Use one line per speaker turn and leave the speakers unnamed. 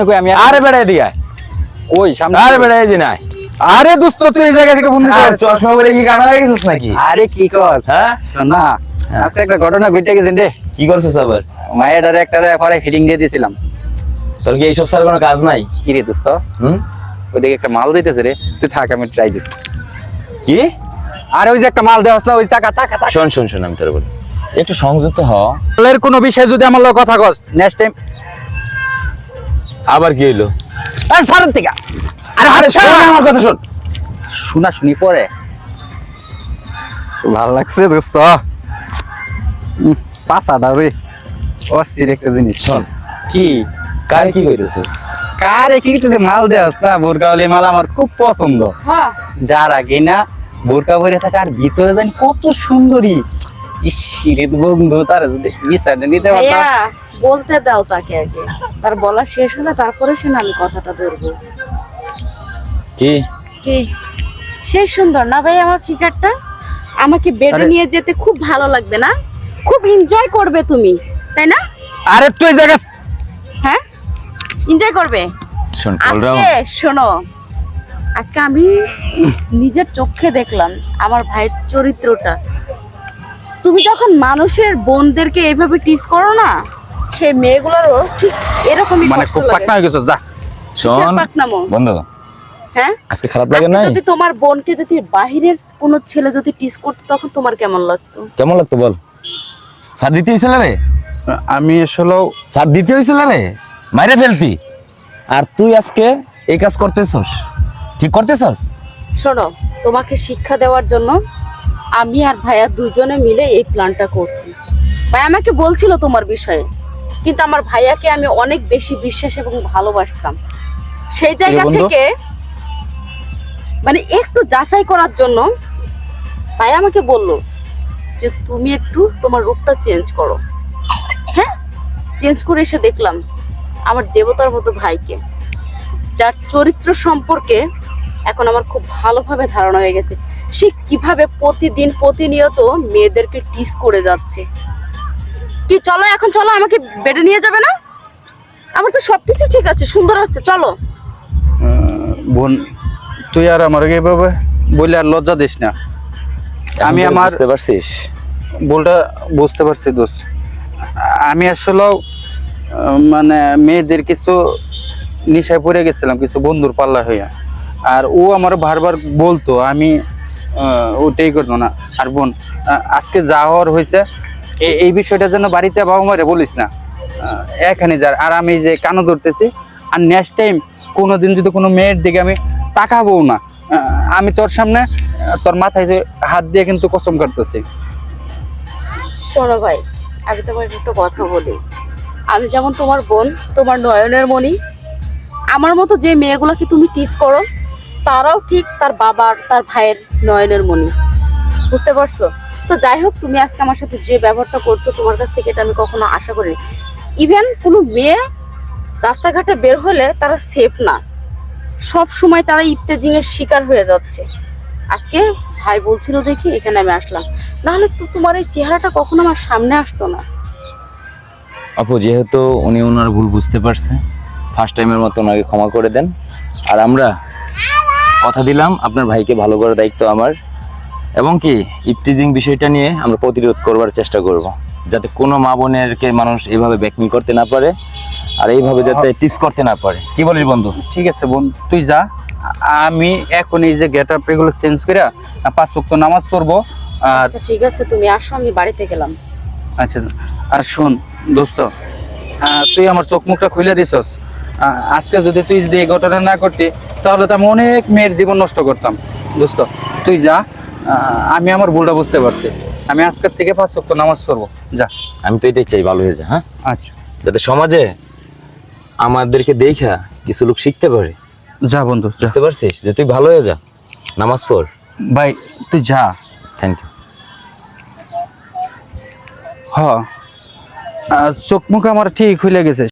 কই আমি
আরে
সামনে
আরে আয়।
আরে দোস্ত তুই এই জায়গা থেকে ফোন দিছিস
চশমা পরে কি কানা হয়ে গেছিস নাকি?
আরে কি কর
হ্যাঁ?
শোন না আজকে একটা ঘটনা ঘটে গেছে রে।
কি করছিস আবার?
মায়ের একটা পরে ফিটিং দিয়ে দিয়েছিলাম
তোর কি এইসব স্যার কোনো কাজ নাই?
কি রে দোস্ত?
হুম?
ওইদিকে একটা মাল দিতেছে রে তুই থাক আমি ট্রাই দিচ্ছি
কি?
আরে ওই যে একটা মাল দেওয়াস না ওই টাকা টাকা
শোন শোন শোন আমি তোর বলি। একটু সংযুক্ত হ
কোনো বিষয়ে যদি আমার কথা কস নেক্সট টাইম
আবার কি হইল?
আরে সারের থেকে।
আরে আরে শোন আমার কথা শোন।
শোনা শুনি পরে। ভালো লাগছে দোস্ত। রে। অস্থির একটা জিনিস।
শোন
কি?
কারে কি কইতেছিস?
কারে কি মাল দেওয়াস না বোরকাওয়ালি মাল আমার খুব পছন্দ।
হ্যাঁ।
যার আগে না বোরকা পরে থাকে আর ভিতরে জানি কত সুন্দরী। ইসিরিত বন্ধু তার যদি বিচারটা নিতে পারতাম।
বলতে দাও তাকে আগে। তার বলা শেষ হলে তারপরে আমি কথাটা ধরবো।
কি?
কি? সেই সুন্দর। না ভাই আমার ফিগারটা? আমাকে বেডে নিয়ে যেতে খুব ভালো লাগবে না? খুব এনজয় করবে তুমি তাই না?
আরে তুই জায়গা
হ্যাঁ? এনজয় করবে?
শোন
আজকে শোনো আজকে আমি নিজের চোখে দেখলাম আমার ভাইয়ের চরিত্রটা। তুমি যখন মানুষের বোনদেরকে এইভাবে টিস করো না সেই মেয়েগুলোরও ঠিক এরকমই
মানে খুব পাকনা হয়ে গেছে যা।
শোন? বন্ধু
হ্যাঁ?
আজকে খারাপ লাগে নাই?
যদি তোমার বোনকে যদি বাহিরের কোনো ছেলে যদি টিস করতো তখন তোমার কেমন লাগতো?
কেমন লাগতো বল? স্যার দিতে হয়েছিল রে।
আমি আসলেও
স্যার দিতে হয়েছিল রে। মাইরে ফেলতি। আর তুই আজকে এই কাজ করতেছস। ঠিক করতেছস?
শোনো তোমাকে শিক্ষা দেওয়ার জন্য আমি আর ভাইয়া দুজনে মিলে এই প্ল্যানটা করছি। ভাই আমাকে বলছিল তোমার বিষয়ে কিন্তু আমার ভাইয়াকে আমি অনেক বেশি বিশ্বাস এবং ভালোবাসতাম। সেই জায়গা থেকে মানে একটু যাচাই করার জন্য ভাই আমাকে বলল যে তুমি একটু তোমার রূপটা চেঞ্জ করো। হ্যাঁ চেঞ্জ করে এসে দেখলাম আমার দেবতার মতো ভাইকে যার চরিত্র সম্পর্কে এখন আমার খুব ভালোভাবে ধারণা হয়ে গেছে। সে কীভাবে প্রতিদিন প্রতিনিয়ত মেয়েদেরকে টিস করে যাচ্ছে? কি চলো এখন চলো আমাকে বেডে নিয়ে যাবে না? আমার তো সবকিছু ঠিক আছে সুন্দর আছে চলো।
বোন তুই আর আমার এইভাবে বলে আর লজ্জা দিস না। আমি আমার
বুঝতে পারছিস?
বলটা বুঝতে পারছি দোষ আমি আসলেও আহ, মানে মেয়েদের কিছু নেশায় পড়ে গেছিলাম কিছু বন্ধুর পাল্লা হইয়া। আর ও আমার বারবার বলতো আমি ওটাই করতো না। আর বোন আজকে যা হওয়ার হয়েছে এই বিষয়টা যেন বাড়িতে বাবা মারে বলিস না। এখানে যার আর আমি যে কানো ধরতেছি, আর নেক্সট টাইম কোনোদিন যদি কোনো মেয়ের দিকে আমি তাকাবো না আমি তোর সামনে, তোর মাথায় যে হাত দিয়ে কিন্তু কসম কাটতেছি।
শোনো ভাই, আমি তোমাকে একটা কথা বলি। আমি যেমন তোমার বোন, তোমার নয়নের মণি, আমার মতো যে মেয়েগুলোকে তুমি টিস করো তারাও ঠিক তার বাবার, তার ভাইয়ের নয়নের মণি। বুঝতে পারছ? তো যাই হোক, তুমি আজকে আমার সাথে যে ব্যবহারটা করছ, তোমার কাছ থেকে এটা আমি কখনো আশা করিনি। ইভেন কোনো মেয়ে রাস্তাঘাটে বের হলে তারা সেফ না। সব সময় তারা ইফতেজিং এর শিকার হয়ে যাচ্ছে। আজকে ভাই বলছিল দেখি, এখানে আমি আসলাম। নাহলে তো তোমার এই চেহারাটা কখনো আমার সামনে আসতো না।
আপু, যেহেতু উনি ওনার ভুল বুঝতে পারছে ফার্স্ট টাইমের মতো ওনাকে ক্ষমা করে দেন। আর আমরা কথা দিলাম আপনার ভাইকে ভালো করার দায়িত্ব আমার। এবং কি ইফতিজিং বিষয়টা নিয়ে আমরা প্রতিরোধ করবার চেষ্টা করব যাতে কোনো মা বোনেরকে মানুষ এইভাবে ব্যাকমিং করতে না পারে আর এইভাবে যাতে টিপস করতে না পারে। কি বলিস বন্ধু?
ঠিক আছে বোন তুই যা। আমি এখন এই যে গেট আপ এগুলো চেঞ্জ করে পাঁচ ওয়াক্ত নামাজ পড়ব। আর
আচ্ছা ঠিক আছে তুমি আসো আমি বাড়িতে গেলাম।
আচ্ছা আর শোন দোস্ত তুই আমার চোখ মুখটা খুলে দিছস। আজকে যদি তুই যদি এই ঘটনা না করতি তাহলে তো আমি অনেক মেয়ের জীবন নষ্ট করতাম দোস্ত তুই যা আমি আমার ভুলটা বুঝতে পারছি। আমি আজকের থেকে পাঁচ ওয়াক্ত নামাজ পড়ব। যা।
আমি তো এটাই চাই ভালো হয়ে যা হ্যাঁ?
আচ্ছা।
যাতে সমাজে আমাদেরকে দেখা কিছু লোক শিখতে পারে।
যা বন্ধু
বুঝতে পারছিস? যে তুই ভালো হয়ে যা নামাজ পড়।
ভাই তুই যা।
থ্যাংক ইউ
হ। চোখ মুখ আমার ঠিক খুলে গেছে।